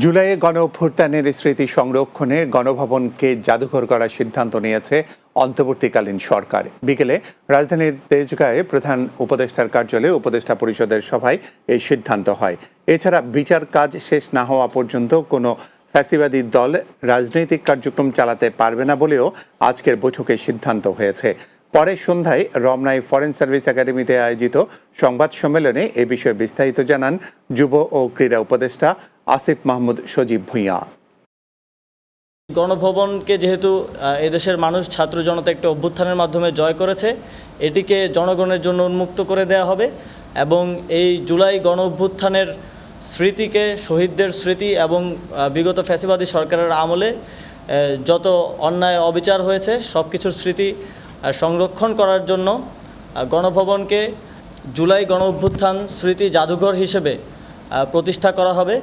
জুলাইয়ে গণ অভ্যুত্থানের স্মৃতি সংরক্ষণে গণভবনকে জাদুঘর করার সিদ্ধান্ত নিয়েছে অন্তর্বর্তীকালীন সরকার। বিকেলে রাজধানীর তেজগাঁয়ে প্রধান উপদেষ্টার কার্যালয়ে উপদেষ্টা পরিষদের সভায় এই সিদ্ধান্ত হয়। এছাড়া বিচার কাজ শেষ না হওয়া পর্যন্ত কোনো ফ্যাসিবাদী দল রাজনৈতিক কার্যক্রম চালাতে পারবে না বলেও আজকের বৈঠকে সিদ্ধান্ত হয়েছে। পরে সন্ধ্যায় রমনায় ফরেন সার্ভিস একাডেমিতে আয়োজিত সংবাদ সম্মেলনে এ বিষয়ে বিস্তারিত জানান যুব ও ক্রীড়া উপদেষ্টা আসিফ মাহমুদ, সজীব ভূঁইয়া। গণভবনকে যেহেতু এদেশের মানুষ, ছাত্র জনতা একটি অভ্যুত্থানের মাধ্যমে জয় করেছে, এটিকে জনগণের জন্য উন্মুক্ত করে দেয়া হবে এবং এই জুলাই গণ অভ্যুত্থানের স্মৃতিকে, শহীদদের স্মৃতি এবং বিগত ফ্যাসিবাদী সরকারের আমলে যত অন্যায়, অবিচার হয়েছে সব কিছুর স্মৃতি সংরক্ষণ করার জন্য গণভবনকে জুলাই গণ অভ্যুত্থান স্মৃতি জাদুঘর হিসেবে প্রতিষ্ঠা করা হবে।